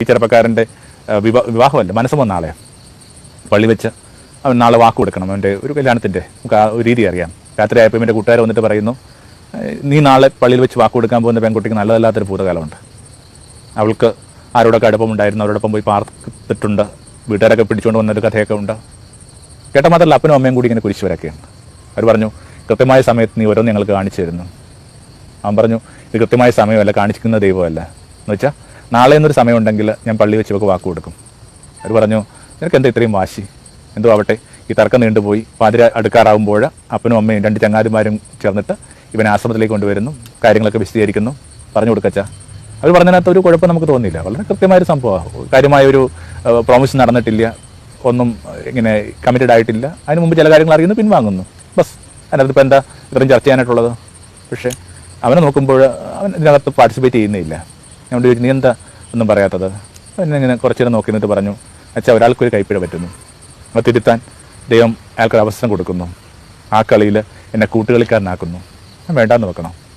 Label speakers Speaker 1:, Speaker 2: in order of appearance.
Speaker 1: ഈ ചെറുപ്പക്കാരന്റെ വിവാ വിവാഹമല്ല മനസ്സും വന്ന ആളെ. പള്ളി വെച്ച് അവൻ നാളെ വാക്ക് കൊടുക്കണം. അവന്റെ ഒരു കല്യാണത്തിന്റെ നമുക്ക് ആ ഒരു രീതി അറിയാം. രാത്രി ആയപ്പോൾ എന്റെ കൂട്ടുകാർ വന്നിട്ട് പറയുന്നു നീ നാളെ പള്ളിയിൽ വെച്ച് വാക്ക് കൊടുക്കാൻ പോകുന്ന പെൺകുട്ടിക്ക് നല്ലതല്ലാത്തൊരു ഭൂതകാലമുണ്ട്. അവൾക്ക് ആരോടൊക്കെ അടുപ്പമുണ്ടായിരുന്നു അവരോടൊപ്പം പോയി പാർത്തിട്ടുണ്ട് വീട്ടുകാരൊക്കെ പിടിച്ചുകൊണ്ട് വന്നൊരു കഥയൊക്കെ ഉണ്ട്. കേട്ട മാത്രമല്ല അപ്പനും അമ്മയും കൂടി ഇങ്ങനെ കുരിശ് വരക്കുകയാണ് അവർ പറഞ്ഞു കൃത്യമായ സമയത്ത് നീ ഓരോന്ന് ഞങ്ങൾക്ക് കാണിച്ചു തരുന്നു. അവൻ പറഞ്ഞു ഇത് കൃത്യമായ സമയമല്ല കാണിക്കുന്ന ദൈവമല്ല. എന്ന് വെച്ചാൽ നാളെ എന്നൊരു സമയം ഉണ്ടെങ്കിൽ ഞാൻ പള്ളി വെച്ച് വാക്ക് കൊടുക്കും. അവർ പറഞ്ഞു നിനക്ക് എന്താ ഇത്രയും വാശി? എന്തോ ആവട്ടെ. ഈ തർക്കം നീണ്ടുപോയി. പാതിര അടുക്കാറാവുമ്പോൾ അപ്പനും അമ്മയും രണ്ട് ചങ്ങാതിമാരും ചേർന്നിട്ട് ഇവനെ ആശ്രമത്തിലേക്ക് കൊണ്ടുവരുന്നു. കാര്യങ്ങളൊക്കെ വിശദീകരിക്കുന്നു. പറഞ്ഞു കൊടുക്കച്ച അവർ പറഞ്ഞതിനകത്ത് ഒരു കുഴപ്പം നമുക്ക് തോന്നിയില്ല. വളരെ കൃത്യമായൊരു സംഭവമാണ്. കാര്യമായൊരു പ്രോമിസ് നടന്നിട്ടില്ല. ഒന്നും ഇങ്ങനെ കമ്മിറ്റഡ് ആയിട്ടില്ല. അതിന് മുമ്പ് ചില കാര്യങ്ങൾ അറിയുന്നു പിൻവാങ്ങുന്നു. ബസ്. അതിനകത്ത് ഇപ്പോൾ എന്താ ഇത്രയും ചർച്ച ചെയ്യാനായിട്ടുള്ളത്? പക്ഷേ അവനെ നോക്കുമ്പോൾ അവൻ ഇതിനകത്ത് പാർട്ടിസിപ്പേറ്റ് ചെയ്യുന്നില്ല കൊണ്ട് ചോദിച്ചു നീ എന്താ ഒന്നും പറയാത്തത്? പിന്നെ ഇങ്ങനെ കുറച്ചു നേരം നോക്കി നിന്നിട്ട് പറഞ്ഞു അച്ഛാ ഒരാൾക്കൊരു കൈപ്പിഴ പറ്റുന്നു. അത് തിരുത്താൻ ദൈവം അയാൾക്കൊരു അവസരം കൊടുക്കുന്നു. ആ കളിയിൽ എന്നെ കൂട്ടുകളിക്കാരനാക്കുന്നു. ഞാൻ വേണ്ടാന്ന് വെക്കണം.